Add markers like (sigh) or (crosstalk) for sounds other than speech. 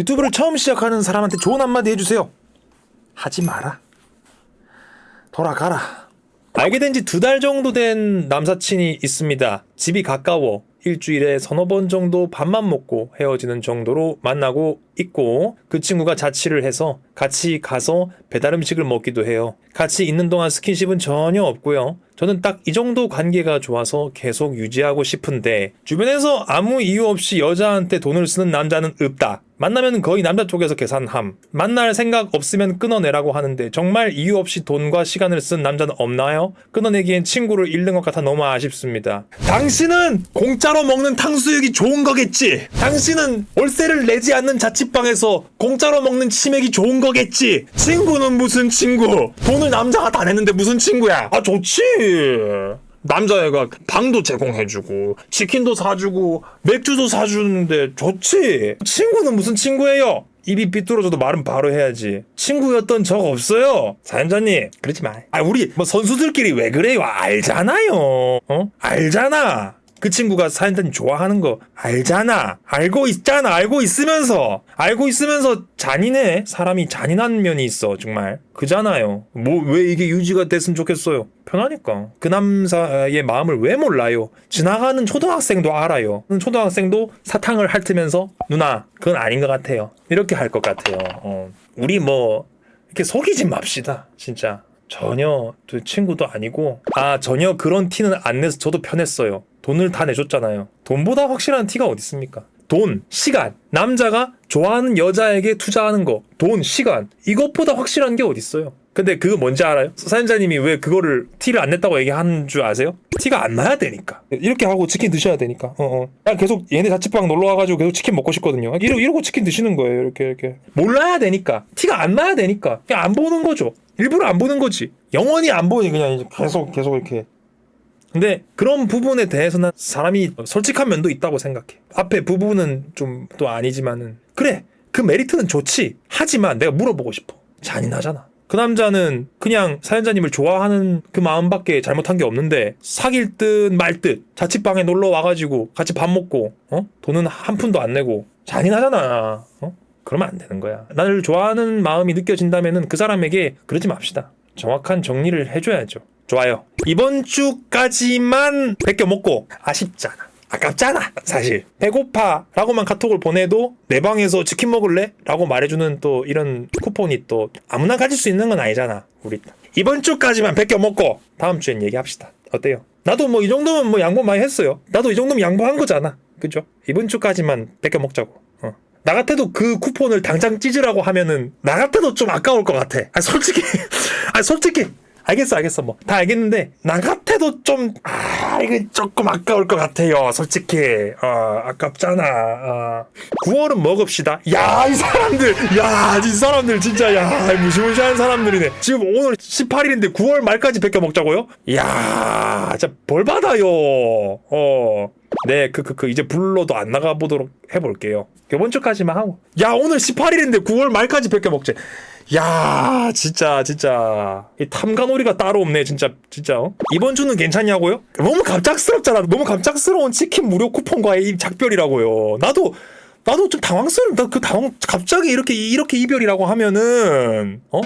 유튜브를 처음 시작하는 사람한테 좋은 한마디 해주세요. 하지 마라. 돌아가라. 알게 된 지 두 달 정도 된 남사친이 있습니다. 집이 가까워. 일주일에 서너 번 정도 밥만 먹고 헤어지는 정도로 만나고 있고 그 친구가 자취를 해서 같이 가서 배달 음식을 먹기도 해요. 같이 있는 동안 스킨십은 전혀 없고요. 저는 딱 이 정도 관계가 좋아서 계속 유지하고 싶은데 주변에서 아무 이유 없이 여자한테 돈을 쓰는 남자는 없다. 만나면 거의 남자 쪽에서 계산함. 만날 생각 없으면 끊어내라고 하는데 정말 이유 없이 돈과 시간을 쓴 남자는 없나요? 끊어내기엔 친구를 잃는 것 같아 너무 아쉽습니다. 당신은 공짜로 먹는 탕수육이 좋은 거겠지. 당신은 월세를 내지 않는 자취방에서 공짜로 먹는 치맥이 좋은 거겠지. 친구는 무슨 친구? 돈을 남자가 다 내는데 무슨 친구야? 아 좋지. 남자애가 방도 제공해주고 치킨도 사주고 맥주도 사주는데 좋지? 친구는 무슨 친구예요? 입이 삐뚤어져도 말은 바로 해야지. 친구였던 적 없어요. 사연자님 그러지 마 아 우리 뭐 선수들끼리 왜 그래요? 알잖아요. 어? 알잖아 그 친구가 사연자님 좋아하는 거 알잖아. 알고 있잖아. 알고 있으면서. 알고 있으면서 잔인해. 사람이 잔인한 면이 있어 정말. 그잖아요. 뭐 왜 이게 유지가 됐으면 좋겠어요? 편하니까. 그 남자의 마음을 왜 몰라요? 지나가는 초등학생도 알아요. 초등학생도 사탕을 핥으면서 누나 그건 아닌 것 같아요. 이렇게 할 것 같아요. 어. 우리 뭐 이렇게 속이지 맙시다 진짜. 전혀 그 친구도 아니고. 아 전혀 그런 티는 안 내서 저도 편했어요 돈을 다 내줬잖아요 돈보다 확실한 티가 어디 있습니까 돈, 시간. 남자가 좋아하는 여자에게 투자하는 거, 돈, 시간. 이것보다 확실한 게 어딨어요. 근데 그거 뭔지 알아요? 사연자님이 왜 그거를 티를 안 냈다고 얘기하는 줄 아세요? 티가 안 나야 되니까. 이렇게 하고 치킨 드셔야 되니까. 어, 어. 그냥 계속 얘네 자취방 놀러 와가지고 계속 치킨 먹고 싶거든요. 이러, 이러고 치킨 드시는 거예요. 이렇게, 이렇게. 몰라야 되니까. 티가 안 나야 되니까. 그냥 안 보는 거죠. 일부러 안 보는 거지. 영원히 안 보니 그냥 계속, 계속 이렇게. 근데 그런 부분에 대해서는 사람이 솔직한 면도 있다고 생각해. 앞에 부분은 좀 또 아니지만은 그래 그 메리트는 좋지. 하지만 내가 물어보고 싶어. 잔인하잖아. 그 남자는 그냥 사연자님을 좋아하는 그 마음밖에 잘못한 게 없는데 사귈 듯 말 듯 자취방에 놀러 와가지고 같이 밥 먹고 어 돈은 한 푼도 안 내고 잔인하잖아. 어 그러면 안 되는 거야. 나를 좋아하는 마음이 느껴진다면은 그 사람에게 그러지 맙시다. 정확한 정리를 해줘야죠. 좋아요. 이번 주까지만 뺏겨 먹고 아쉽잖아. 아깝잖아. 사실 배고파 라고만 카톡을 보내도 내 방에서 치킨 먹을래? 라고 말해주는 또 이런 쿠폰이 또 아무나 가질 수 있는 건 아니잖아. 우리 이번 주까지만 뺏겨 먹고 다음 주엔 얘기합시다. 어때요? 나도 뭐 이 정도면 뭐 양보 많이 했어요. 나도 이 정도면 양보한 거잖아. 그죠? 이번 주까지만 뺏겨 먹자고. 어. 나 같아도 그 쿠폰을 당장 찢으라고 하면은 나 같아도 좀 아까울 것 같아. 아 솔직히 (laughs) 아 솔직히 알겠어 알겠어. 뭐 다 알겠는데 나 같아도 좀 아 이거 조금 아까울 것 같아요 솔직히. 어 아깝잖아. 어. 9월은 먹읍시다. 야 이 사람들. 야 이 사람들 진짜 야 무시무시한 사람들이네. 지금 오늘 18일인데 9월 말까지 뺏겨 먹자고요? 야 진짜 벌 받아요. 어. 네, 그, 그, 그, 이제 불러도 안 나가보도록 해볼게요. 이번 주까지만 하고. 야, 오늘 18일인데 9월 말까지 뺏겨 먹지. 야, 진짜, 진짜. 이 탐관오리가 따로 없네, 진짜, 진짜. 어? 이번 주는 괜찮냐고요? 너무 갑작스럽잖아. 너무 갑작스러운 치킨 무료 쿠폰과의 이 작별이라고요. 나도, 나도 좀 당황스러워. 나그 당황, 갑자기 이렇게, 이렇게 이별이라고 하면은, 어?